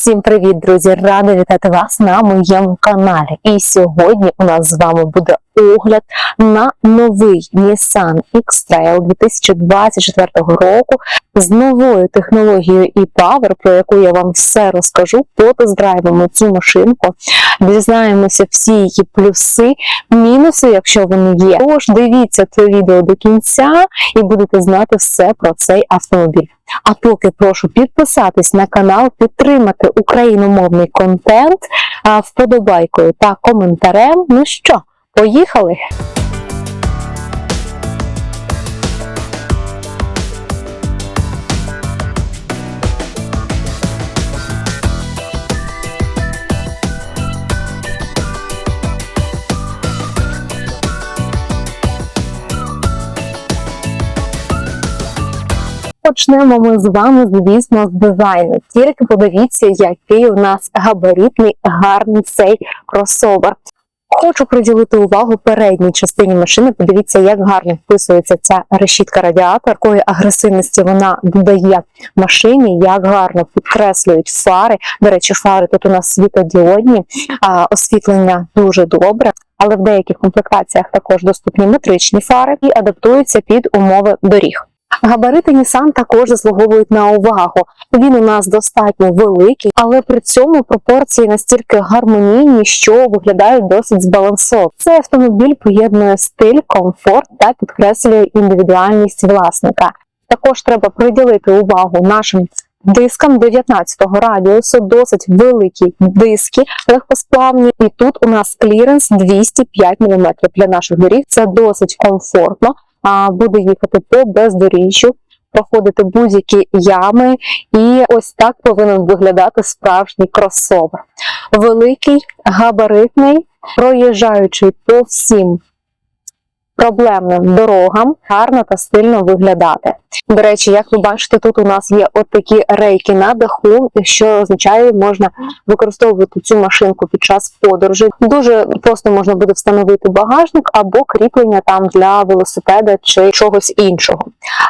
Всім привіт, друзі! Рада вітати вас на моєму каналі. І сьогодні у нас з вами буде огляд на новий Nissan X-Trail 2024 року з новою технологією e-Power, про яку я вам все розкажу. Потест-драйвимо цю машинку, дізнаємося всі її плюси, мінуси, якщо вони є. Тож дивіться це відео до кінця і будете знати все про цей автомобіль. А поки прошу підписатись на канал, підтримати україномовний контент вподобайкою та коментарем. Ну що, поїхали? Почнемо ми з вами, звісно, з дизайну. Тільки подивіться, який у нас габаритний, гарний цей кросовер. Хочу приділити увагу передній частині машини. Подивіться, як гарно вписується ця решітка радіатор, якої агресивності вона додає машині, як гарно підкреслюють фари. До речі, фари тут у нас світодіодні, освітлення дуже добре. Але в деяких комплектаціях також доступні метричні фари і адаптуються під умови доріг. Габарити Nissan також заслуговують на увагу. Він у нас достатньо великий, але при цьому пропорції настільки гармонійні, що виглядають досить збалансовано. Цей автомобіль поєднує стиль, комфорт та підкреслює індивідуальність власника. Також треба приділити увагу нашим дискам 19-го радіусу, досить великі диски, легкосплавні. І тут у нас кліренс 205 мм для наших доріг. Це досить комфортно буде їхати по бездоріжжю, проходити будь-які ями, і ось так повинен виглядати справжній кросовер. Великий, габаритний, проїжджаючий по всім проблемним дорогам, гарно та стильно виглядати. До речі, як ви бачите, тут у нас є от такі рейки на даху, що означає, можна використовувати цю машинку під час подорожі. Дуже просто можна буде встановити багажник або кріплення там для велосипеда чи чогось іншого.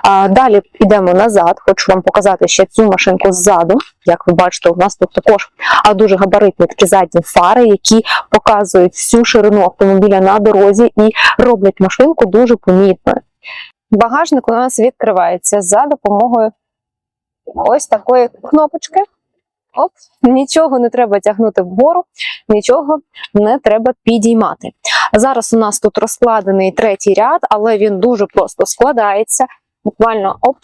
А далі йдемо назад. Хочу вам показати ще цю машинку ззаду. Як ви бачите, у нас тут також дуже габаритні такі задні фари, які показують всю ширину автомобіля на дорозі і роблять машинку дуже помітною. Багажник у нас відкривається за допомогою ось такої кнопочки. Оп, нічого не треба тягнути вгору, нічого не треба підіймати. Зараз у нас тут розкладений третій ряд, але він дуже просто складається. Буквально оп.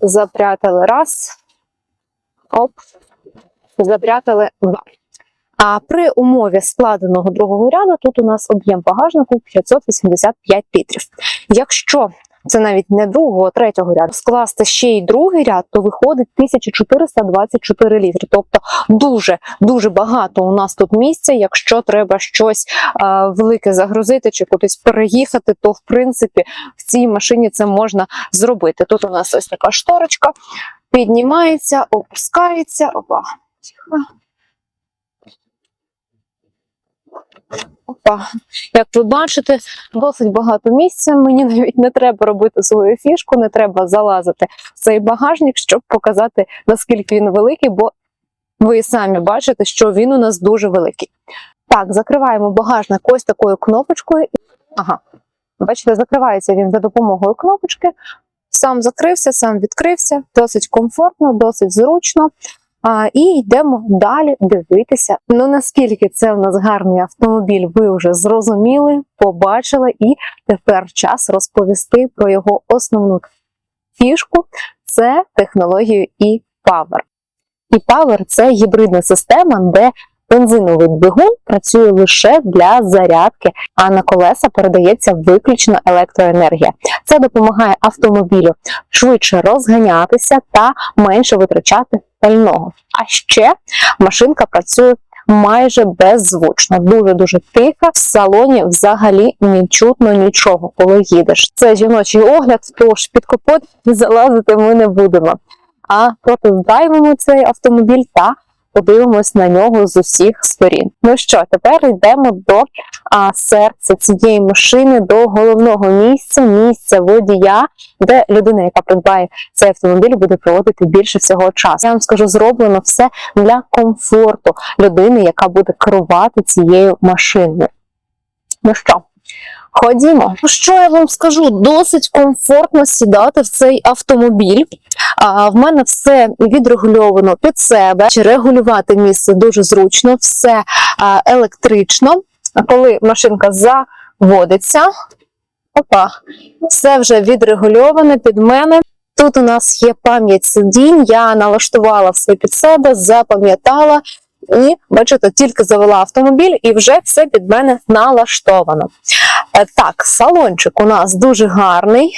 Запрятали раз. Оп. Запрятали два. А при умові складеного другого ряду тут у нас об'єм багажнику 585 літрів. Якщо це навіть не другого, а третього ряду, скласти ще й другий ряд, то виходить 1424 літри. Тобто дуже дуже багато у нас тут місця. Якщо треба щось а, велике загрузити чи кудись переїхати, то в принципі в цій машині це можна зробити. Тут у нас ось така шторочка, піднімається, опускається. Опа, тихо. Опа, як ви бачите, досить багато місця. Мені навіть не треба робити свою фішку, не треба залазити в цей багажник, щоб показати, наскільки він великий, бо ви самі бачите, що він у нас дуже великий. Так, закриваємо багажник ось такою кнопочкою. Ага, бачите, закривається він за допомогою кнопочки. Сам закрився, сам відкрився, досить комфортно, досить зручно. А, І йдемо далі дивитися. Ну наскільки це в нас гарний автомобіль, ви вже зрозуміли, побачили, і тепер час розповісти про його основну фішку це технологію e-Power. E-Power – це гібридна система, де бензиновий двигун працює лише для зарядки, а на колеса передається виключно електроенергія. Це допомагає автомобілю швидше розганятися та менше витрачати пального. А ще машинка працює майже беззвучно, дуже-дуже тихо. В салоні взагалі не чутно нічого, коли їдеш. Це жіночий огляд, тож під капот залазити ми не будемо. А протездайвимо цей автомобіль та подивимось на нього з усіх сторін. Ну що, тепер йдемо до а, серця цієї машини, до головного місця, місця водія, де людина, яка придбає цей автомобіль, буде проводити більше всього часу. Я вам скажу, зроблено все для комфорту людини, яка буде керувати цією машиною. Ну що? Ходімо. Ну, Що я вам скажу? Досить комфортно сідати в цей автомобіль. А, в мене все відрегульовано під себе. Чи регулювати місце дуже зручно, все електрично. Коли машинка заводиться, опа, все вже відрегульоване під мене. Тут у нас є пам'ять сидінь, я налаштувала все під себе, запам'ятала. І бачите, тільки завела автомобіль, і вже все під мене налаштовано. Е, Так, салончик у нас дуже гарний.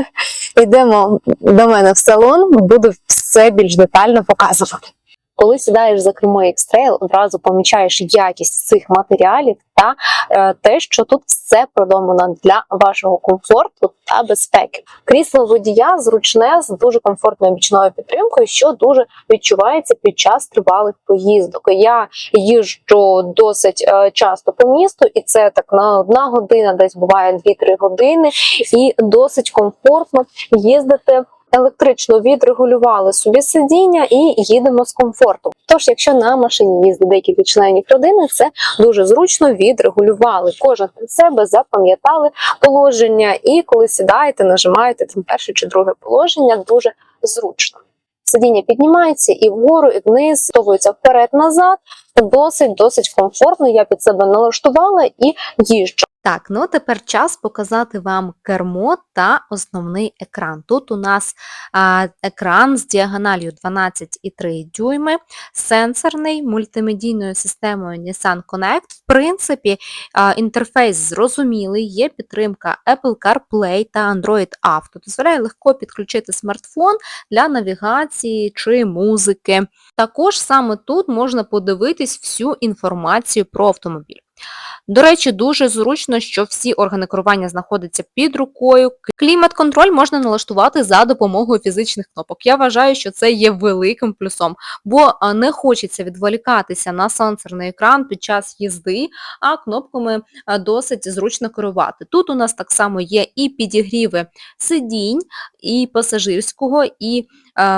Йдемо до мене в салон, буду все більш детально показувати. Коли сідаєш за кермо X-Trail, одразу помічаєш якість цих матеріалів та е, те, що тут все продумано для вашого комфорту та безпеки. Крісло водія зручне з дуже комфортною бічною підтримкою, що дуже відчувається під час тривалих поїздок. Я їжджу досить е, часто по місту, і це так на одна година, десь буває 2-3 години, і досить комфортно їздити. Електрично відрегулювали собі сидіння і їдемо з комфортом. Тож, якщо на машині їздить декілька членів родини, це дуже зручно відрегулювали. Кожен під себе запам'ятали положення, і коли сідаєте, нажимаєте там перше чи друге положення, дуже зручно. Сидіння піднімається і вгору, і вниз, готується вперед-назад. Досить досить комфортно. Я під себе налаштувала і їжджу. Так, ну тепер час показати вам кермо та основний екран. Тут у нас а, екран з діагональю 12,3 дюйми, сенсорний мультимедійною системою Nissan Connect. В принципі, а, інтерфейс зрозумілий, є підтримка Apple CarPlay та Android Auto. Дозволяє легко підключити смартфон для навігації чи музики. Також саме тут можна подивитись всю інформацію про автомобіль. До речі, дуже зручно, що всі органи керування знаходяться під рукою. Клімат-контроль можна налаштувати за допомогою фізичних кнопок. Я вважаю, що це є великим плюсом, бо не хочеться відволікатися на сенсорний екран під час їзди, а кнопками досить зручно керувати. Тут у нас так само є і підігріви сидінь, і пасажирського, і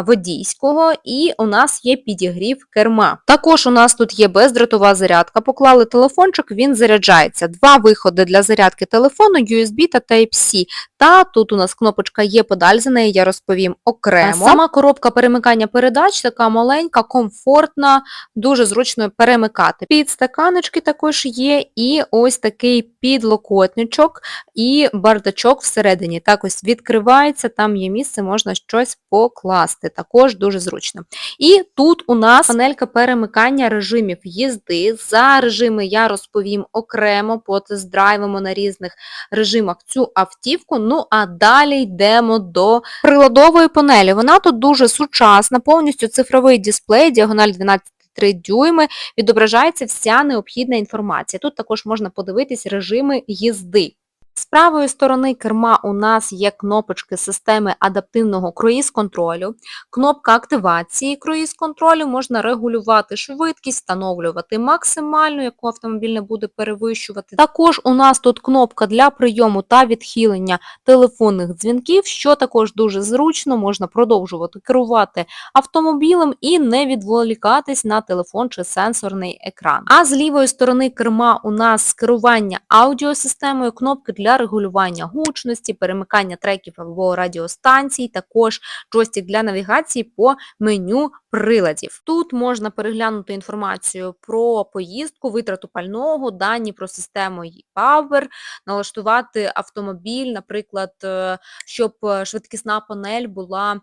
водійського, і у нас є підігрів керма. Також у нас тут є бездротова зарядка. Поклали телефончик, він заряджається. Два виходи для зарядки телефону, USB та Type-C. Та тут у нас кнопочка є подаль, за неї я розповім окремо. Сама коробка перемикання передач така маленька, комфортна, дуже зручно перемикати. Підстаканочки також є, і ось такий підлокотничок і бардачок всередині. Так ось відкривається, там є місце, можна щось покласти. Також дуже зручно. І тут у нас панелька перемикання режимів їзди. За режими я розповім окремо, потест-драйвимо на різних режимах цю автівку. Ну а далі йдемо до приладової панелі. Вона тут дуже сучасна, повністю цифровий дисплей, діагональ 12 3 дюйми, відображається вся необхідна інформація. Тут також можна подивитись режими їзди. З правої сторони керма у нас є кнопочки системи адаптивного круїз-контролю, кнопка активації круїз-контролю, можна регулювати швидкість, встановлювати максимальну, яку автомобіль не буде перевищувати. Також у нас тут кнопка для прийому та відхилення телефонних дзвінків, що також дуже зручно, можна продовжувати керувати автомобілем і не відволікатись на телефон чи сенсорний екран. А з лівої сторони керма у нас керування аудіосистемою, кнопки для регулювання гучності, перемикання треків або радіостанцій, також джойстик для навігації по меню приладів. Тут можна переглянути інформацію про поїздку, витрату пального, дані про систему e-Power, налаштувати автомобіль, наприклад, е, щоб е, швидкісна панель була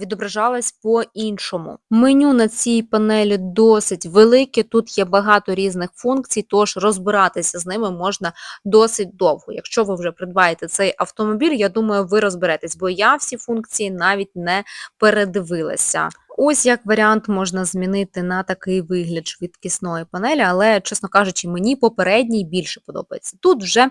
відображалась по-іншому. Меню на цій панелі досить велике, тут є багато різних функцій, тож розбиратися з ними можна досить довго. Якщо ви вже придбаєте цей автомобіль, я думаю, ви розберетесь, бо я всі функції навіть не передивилася. Ось як варіант можна змінити на такий вигляд швидкісної панелі, але, чесно кажучи, мені попередній більше подобається. Тут вже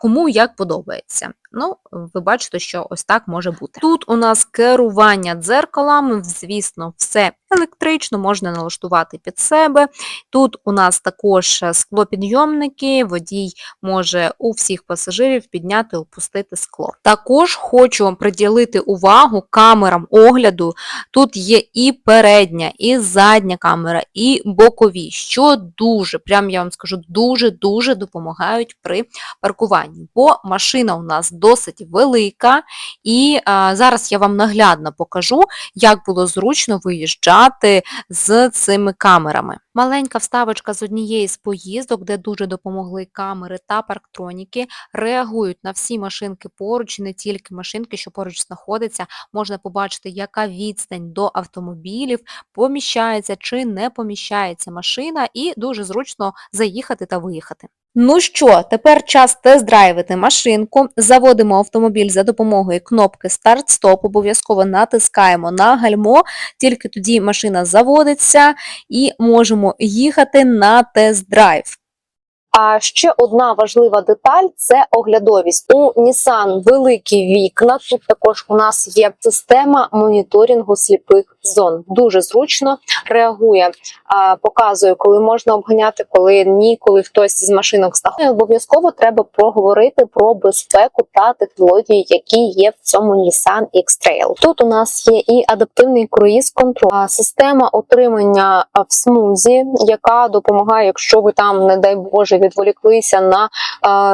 кому як подобається. Ну, ви бачите, що ось так може бути. Тут у нас керування дзеркалами, звісно, все електрично, можна налаштувати під себе. Тут у нас також е, склопідйомники, водій може у всіх пасажирів підняти, опустити скло. Також хочу приділити увагу камерам огляду. Тут є і передня, і задня камера, і бокові, що дуже, прям я вам скажу, дуже-дуже допомагають при паркуванні, бо машина у нас досить велика, і а, зараз я вам наглядно покажу, як було зручно виїжджати з цими камерами. Маленька вставочка з однієї з поїздок, де дуже допомогли камери та парктроніки, реагують на всі машинки поруч, не тільки машинки, що поруч знаходяться, можна побачити, яка відстань до автомобілів, поміщається чи не поміщається машина, і дуже зручно заїхати та виїхати. Ну що, тепер час тест-драйвити машинку. Заводимо автомобіль за допомогою кнопки старт-стоп, обов'язково натискаємо на гальмо, тільки тоді машина заводиться і можемо їхати на тест-драйв. А ще одна важлива деталь це оглядовість. У Nissan великі вікна. Тут також у нас є система моніторингу сліпих зон. Дуже зручно реагує, показує, коли можна обганяти, коли ні, коли хтось з машинок стає. Обов'язково треба проговорити про безпеку та технології, які є в цьому Nissan X-Trail. Тут у нас є і адаптивний круїз контроль, система отримання в смузі, яка допомагає, якщо ви там, не дай Боже, відволіклися на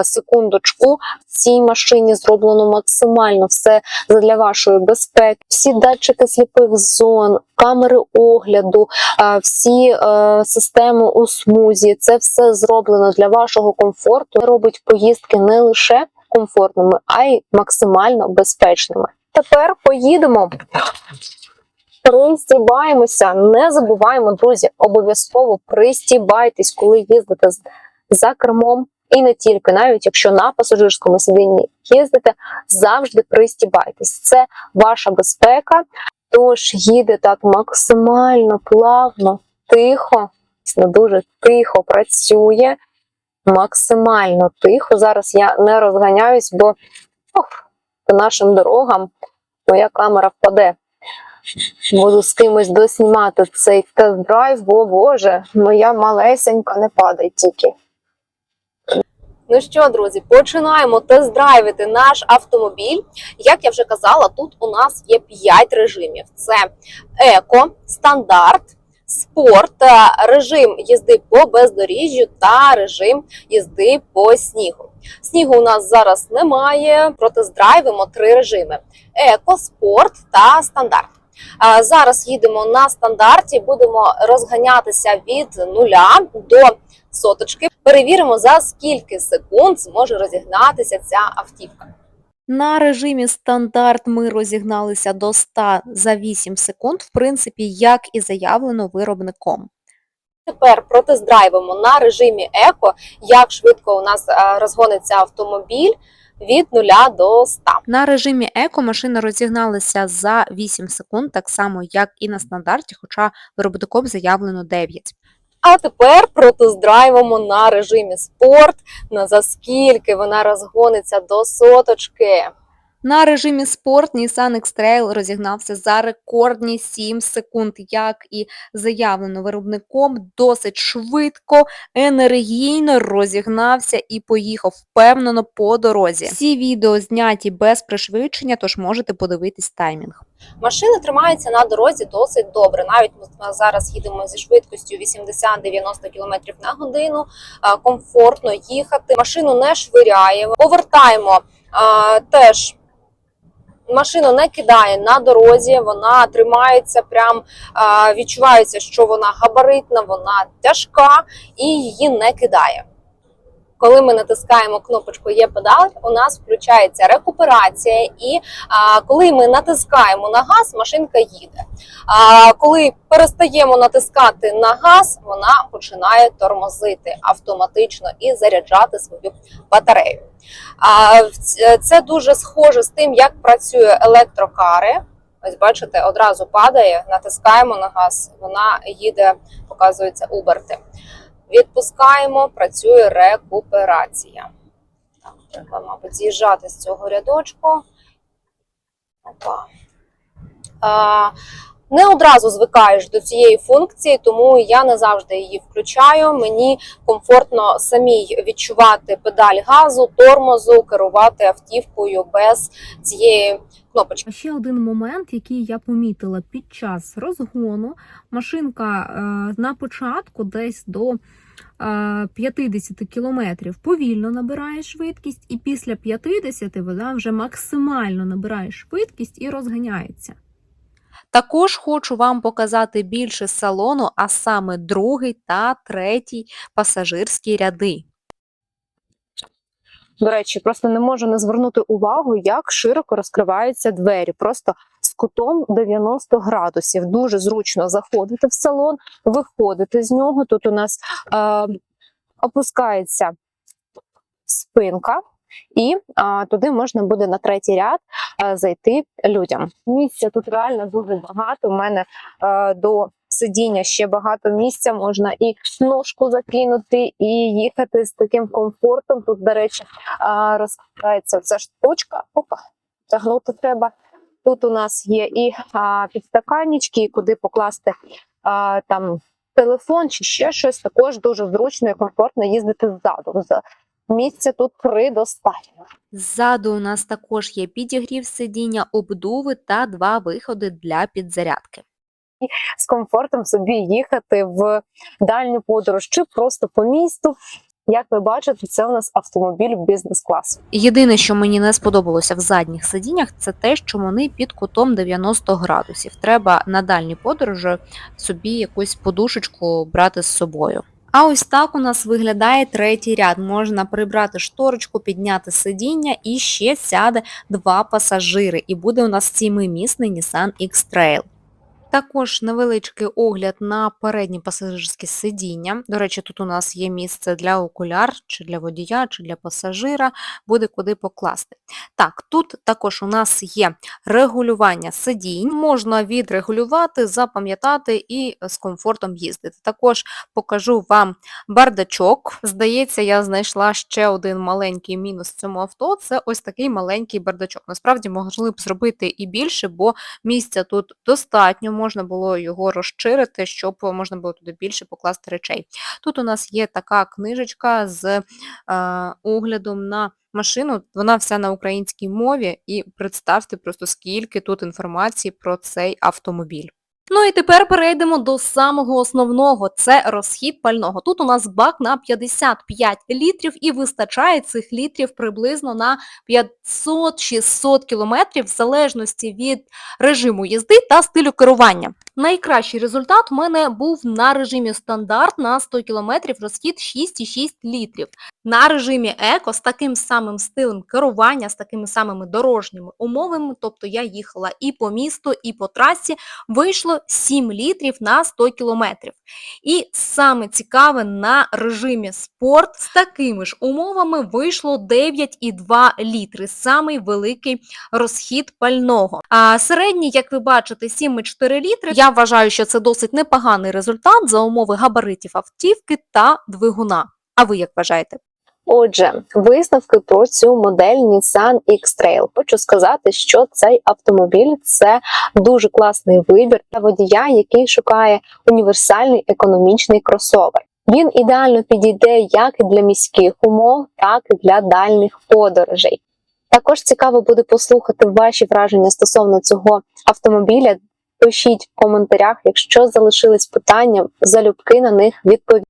секундочку. В цій машині зроблено максимально все для вашої безпеки. Всі датчики сліпих зон, камери огляду, всі е, системи у смузі. Це все зроблено для вашого комфорту. Робить поїздки не лише комфортними, а й максимально безпечними. Тепер поїдемо. Пристібаємося, не забуваємо, друзі, обов'язково пристібайтесь, коли їздите за кермом. І не тільки, навіть якщо на пасажирському сидінні їздите, завжди пристібайтесь. Це ваша безпека. Тож їде так максимально плавно, тихо, дуже тихо працює, максимально тихо. Зараз я не розганяюсь, бо ох, по нашим дорогам моя камера впаде. Буду з кимось доснімати цей тест-драйв, бо боже, моя малесенька не падає тільки. Ну що, друзі, починаємо тест-драйвити наш автомобіль. Як я вже казала, тут у нас є 5 режимів: це еко, стандарт, спорт, е, режим їзди по бездоріжжю та режим їзди по снігу. Снігу у нас зараз немає. Протест-драйвимо три режими: еко, спорт та стандарт. Зараз їдемо на стандарті, будемо розганятися від нуля до соточки. Перевіримо, за скільки секунд зможе розігнатися ця автівка. На режимі стандарт ми розігналися до 100 за 8 секунд, в принципі, як і заявлено виробником. Тепер протест-драйвимо на режимі еко, як швидко у нас е, розгониться автомобіль від нуля до 100. На режимі еко машина розігналася за 8 секунд, так само, як і на стандарті, хоча виробником заявлено 9. А тепер протест-драйвимо на режимі спорт, на за скільки вона розгониться до соточки. На режимі спорт Nissan X-Trail розігнався за рекордні 7 секунд, як і заявлено виробником, досить швидко, енергійно розігнався і поїхав впевнено по дорозі. Всі відео зняті без пришвидшення, тож можете подивитись таймінг. Машина тримається на дорозі досить добре. Навіть ми зараз їдемо зі швидкістю 80-90 км на годину. Комфортно їхати. Машину не швиряє. Повертаємо теж. Машину не кидає на дорозі, вона тримається прям відчувається, що вона габаритна, вона тяжка і її не кидає. Коли ми натискаємо кнопочку Є педал, у нас включається рекуперація, і а, коли ми натискаємо на газ, машинка їде. А коли перестаємо натискати на газ, вона починає тормозити автоматично і заряджати свою батарею. А це дуже схоже з тим, як працює електрокари. Ось бачите, одразу падає, натискаємо на газ, вона їде, показується оберти. Відпускаємо, працює рекуперація. Так, треба, мабуть, з'їжджати з цього рядочку. Опа. Не одразу звикаєш до цієї функції, тому я не завжди її включаю. Мені комфортно самій відчувати педаль газу, тормозу, керувати автівкою без цієї кнопочки. Ще один момент, який я помітила під час розгону. Машинка е, на початку десь до е, 50 кілометрів повільно набирає швидкість, і після 50 вона вже максимально набирає швидкість і розганяється. Також хочу вам показати більше салону, а саме другий та третій пасажирські ряди. До речі, просто не можу не звернути увагу, як широко розкриваються двері. Просто з кутом 90 градусів. Дуже зручно заходити в салон, виходити з нього. Тут у нас е, опускається спинка, і е, туди можна буде на третій ряд е, зайти людям. Місця тут реально дуже багато. У мене е, до сидіння ще багато місця. Можна і ножку закинути, і їхати з таким комфортом. Тут, до речі, а, розкривається ця штучка. Опа, тягнути треба. Тут у нас є і а, підстаканнички, куди покласти а, там телефон чи ще щось. Також дуже зручно і комфортно їздити ззаду. Місця тут предостатньо. Ззаду у нас також є підігрів сидіння, обдуви та два виходи для підзарядки. З комфортом собі їхати в дальню подорож чи просто по місту. Як ви бачите, це у нас автомобіль бізнес-класу. Єдине, що мені не сподобалося в задніх сидіннях, це те, що вони під кутом 90 градусів. Треба на дальні подорожі собі якусь подушечку брати з собою. А ось так у нас виглядає третій ряд. Можна прибрати шторочку, підняти сидіння і ще сяде два пасажири. І буде у нас сімимісний Nissan X-Trail. Також невеличкий огляд на передні пасажирські сидіння. До речі, тут у нас є місце для окуляр, чи для водія, чи для пасажира, буде куди покласти. Так, тут також у нас є регулювання сидінь, можна відрегулювати, запам'ятати і з комфортом їздити. Також покажу вам бардачок. Здається, я знайшла ще один маленький мінус цьому авто. Це ось такий маленький бардачок. Насправді могли б зробити і більше, бо місця тут достатньо, можна було його розширити, щоб можна було туди більше покласти речей. Тут у нас є така книжечка з е, оглядом на машину, вона вся на українській мові, і представте просто скільки тут інформації про цей автомобіль. Ну і тепер перейдемо до самого основного, це розхід пального. Тут у нас бак на 55 літрів і вистачає цих літрів приблизно на 500-600 кілометрів в залежності від режиму їзди та стилю керування. Найкращий результат у мене був на режимі стандарт на 100 км розхід 6,6 літрів. На режимі еко з таким самим стилем керування, з такими самими дорожніми умовами, тобто я їхала і по місту, і по трасі, вийшло 7 літрів на 100 кілометрів. І саме цікаве, на режимі спорт з такими ж умовами вийшло 9,2 літри, самий великий розхід пального. А середній, як ви бачите, 7,4 літри. Я вважаю, що це досить непоганий результат за умови габаритів автівки та двигуна. А ви як вважаєте? Отже, висновки про цю модель Nissan X-Trail. Хочу сказати, що цей автомобіль це дуже класний вибір для водія, який шукає універсальний економічний кросовер. Він ідеально підійде як для міських умов, так і для дальніх подорожей. Також цікаво буде послухати ваші враження стосовно цього автомобіля. Пишіть в коментарях, якщо залишились питання, залюбки на них відповідь.